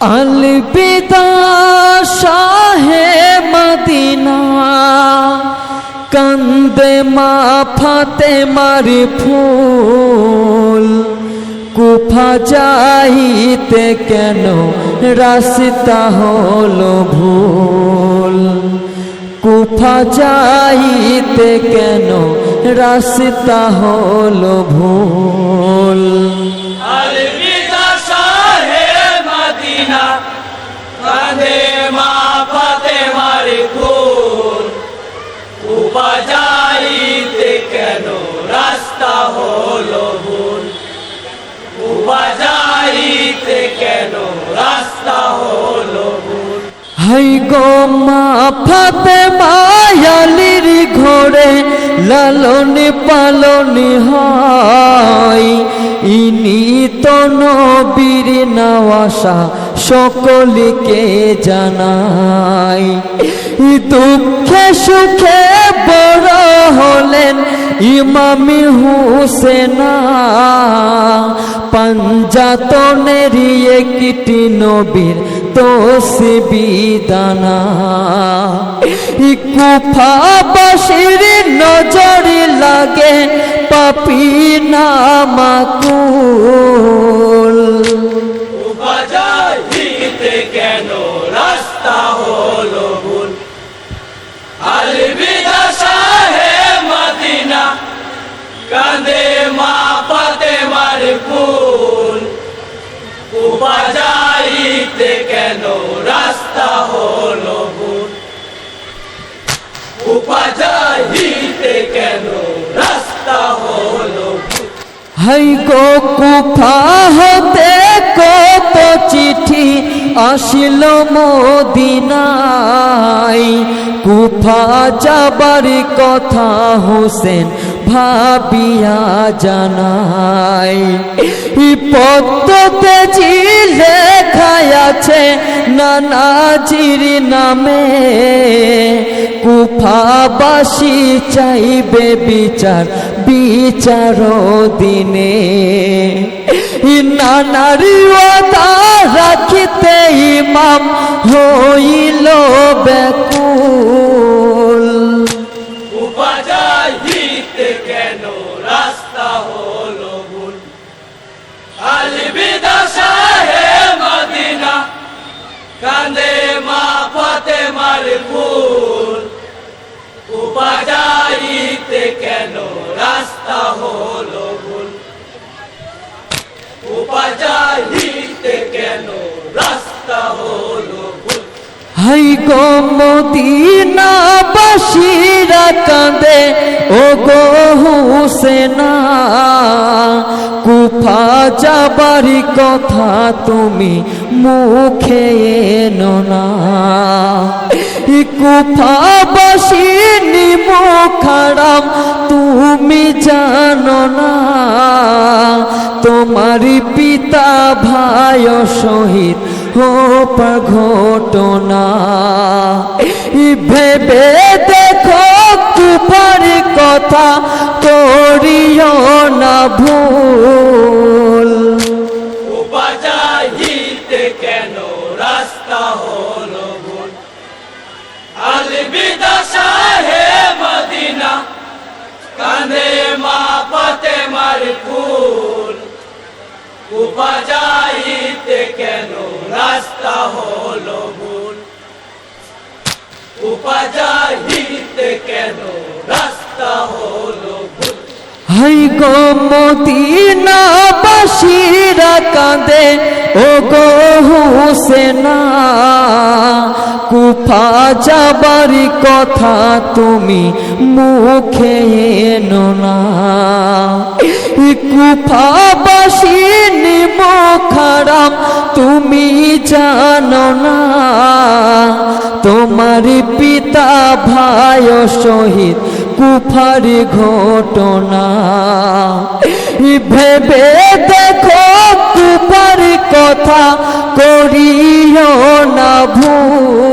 আলবিদা শাহে Medina কন্দে মা ফাতে মারি ফুল কুফা যাইতে কেন রাস্তা হল ভুল কুফা যাইতে কেন রাস্তা হল ভুল উপাজাইতে কেন রাস্তা হলো ভুল? উপাজাইতে কেন রাস্তা হলো ভুল? হাই গো মা ফাতে মায়ালির ঘরে, লালনে পালনে হয়। ইনি তো নবীর নাওয়াসা সকলকে জানাই, দুঃখে সুখে বড় হলেন ইমামি হুসেনা। পঞ্জাতনের একটি নবীর তসবিদানা কুফাবাসীর নজরে লাগে পাপি নামাকুল। কেন রাস্তা হলো ভুল? আলবিদা শাহে মদিনা, কাঁদে মা পাতে মার ফুল। কুবা কেন রাস্তা হলো ভুল? উপা কেন রাস্তা হলো ভুল? হাই কো কুফা হতে কো চিঠি আসিল মদিনায়। কুফা যাবার কথা হোসেন ভাবিয়া জানাই। পদ্মতে জি লেখায় আছে নানাজির নামে। কুফাবাসী চাইবে বিচার বিচার দিনে। নানারি রাখিতে ইমাম হইল বেকুল কেন রাস্তা হলো ভুল। উপাজাইতে কেন রাস্তা হলো ভুল? হাই গো মদিনা বাসিরা কাঁদে, ও গো হুসেনা, কুফা যাবার কথা তুমি মুখে এনো না। ই কুফাবাসী নিমুখারাম তুমি জানো না। তোমার পিতা ভাই শহীদ হোপ ঘটনা। ভেবে দেখো কুপার কথা করিও না ভুল। রাস্তা হলো ভুল। উপাজাইতে কেন রাস্তা হলো ভুল? হাই গো মদিনা বাসিরা কাঁদে, ও গো হুসেনা, কুফা যাবার কথা তুমি মুখে না। ই কুফাবাসী নিমখারাম তুমি জানো না। তোমার পিতা ভাই শহীদ, কুফার ঘটনা। ভেবে দেখো, কুফার কথা করিও না ভুল।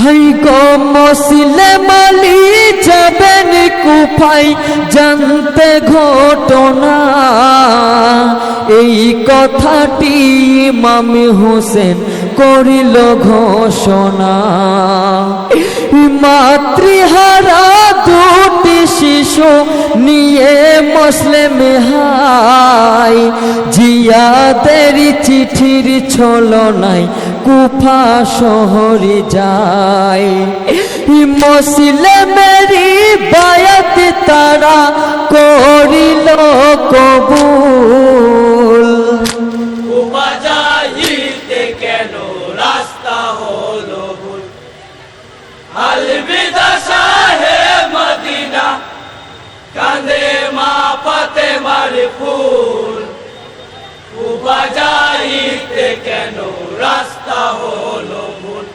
হাই গো মুসলিম যাবেন কুফাই জানতে ঘটনা। এই কথাটি ইমাম হোসেন করিল ঘোষণা। মাতৃহারা দুটি শিশু নিয়ে মুসলিম হাই, জিয়াদের চিঠির ছলনায় কুফা শহরে যায়। মুসলিমেরই বায়াত তারা করিল কবুল। কেন রাস্তা কাঁদে মা পাতে কেন হলো ভুল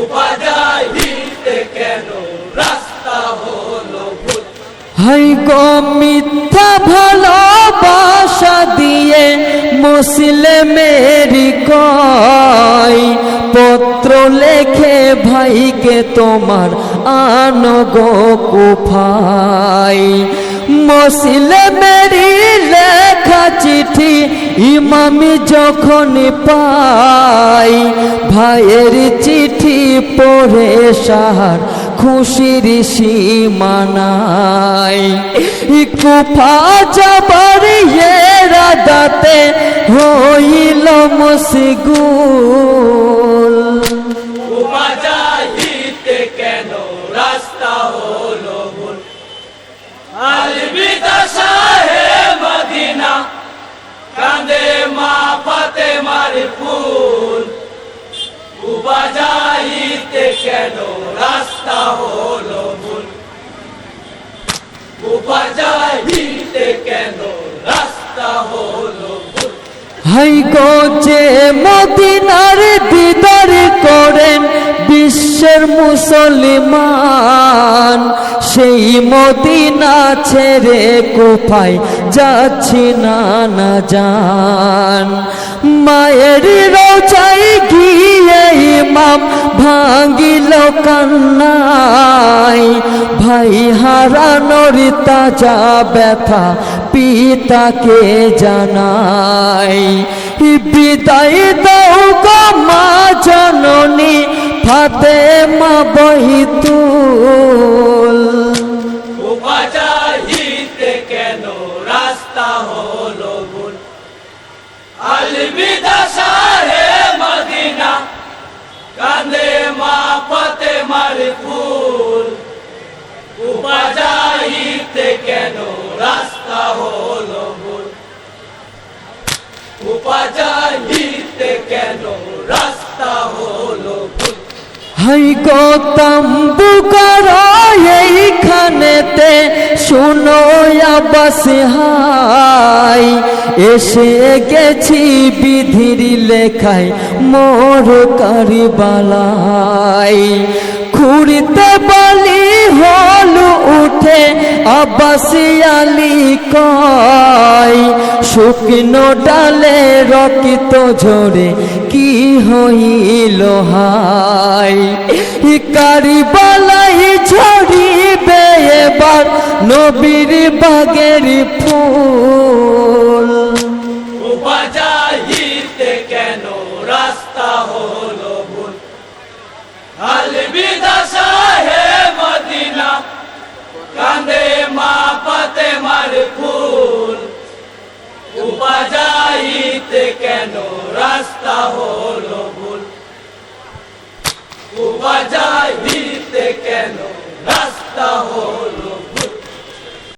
উপাজাইতে কেন রাস্তা হলো ভুল হাই গো মিথ্যা ভালোবাসা দিয়ে মুসলিমের কয়, পত্র লেখে ভাইকে তোমার আনো গো কুফাই মুসলিমের লেখা চিঠি ইমামি যখন পাই ভাইয়ের চিঠি পড়ে সাহার খুশির সীমানাই কুফা যাবার রাদাতে হইল মুসগুল। উপাজাইতে কেন রাস্তা হলো ভুল? উপাজাইতে কেন রাস্তা হলো হাই যে মদিনার দিদার করেন বিশ্বের মুসলমান, সেই মদিনা ছেড়ে কোপায় যাচ্ছি না না যান মায়ের রোজাই গিয়ে ইমাম ভাঙ্গিল কান্নাই ভাই হারানোর তাজা ব্যথা পিতাকে জানাই বিদায় গো মা জননী ফাতে মা বহিতুল। উপাজাইতে কেন রাস্তা হলো হাই গো তাম্বু এইখানেতে শুনো আবাস হাই। এসে গেছি বিধির লেখায়, মোর কারিবালাই খুঁড়তে বালি হলু উঠে আবাসিয়ালি কয়, শুকনো ডালে রকিত ঝরে কি হইল হাই কারিবালাই ঝরিবে এবার, নবীর বাগের ফুল কেন রাস্তা হলো